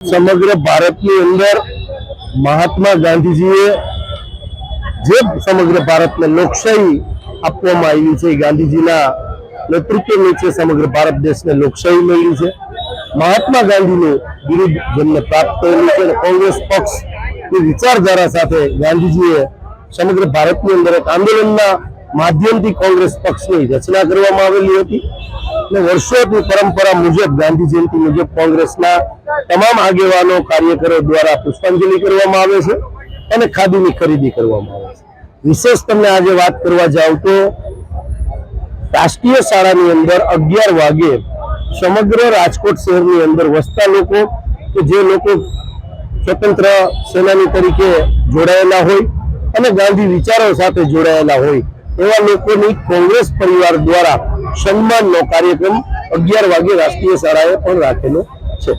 સમગ્ર ભારતની અંદર મહાત્મા ગાંધીજીએ જે સમગ્ર ભારતને લોકશાહી આપવામાં આવી છે ગાંધીજીના નેતૃત્વ નીચે સમગ્ર ભારત દેશને લોકશાહી મળી છે. મહાત્મા ગાંધીનું બિરુદ જેમને પ્રાપ્ત થયેલું છે કોંગ્રેસ પક્ષની વિચારધારા સાથે ગાંધીજીએ સમગ્ર ભારતની અંદર એક આંદોલનના માધ્યમથી કોંગ્રેસ પક્ષની રચના કરવામાં આવેલી હતી. અને વર્ષોની પરંપરા મુજબ ગાંધી જયંતિ મુજબ કોંગ્રેસના તમામ આગેવાનો, કાર્યકરો દ્વારા પુષ્પાંજલિ કરવામાં આવે છે અને ખાદીની ખરીદી કરવામાં આવે છે. વિશેષ તમને આજે વાત કરવા જાવ તો રાષ્ટ્રીય શાળાની અંદર અગિયાર વાગે સમગ્ર રાજકોટ શહેરની અંદર વસતા લોકો કે જે લોકો સ્વતંત્ર સેનાની તરીકે જોડાયેલા હોય અને ગાંધી વિચારો સાથે જોડાયેલા હોય એવા લોકોની કોંગ્રેસ પરિવાર દ્વારા સન્માનનો કાર્યક્રમ અગિયાર વાગે રાષ્ટ્રીય શાળાએ પણ રાખેલો છે.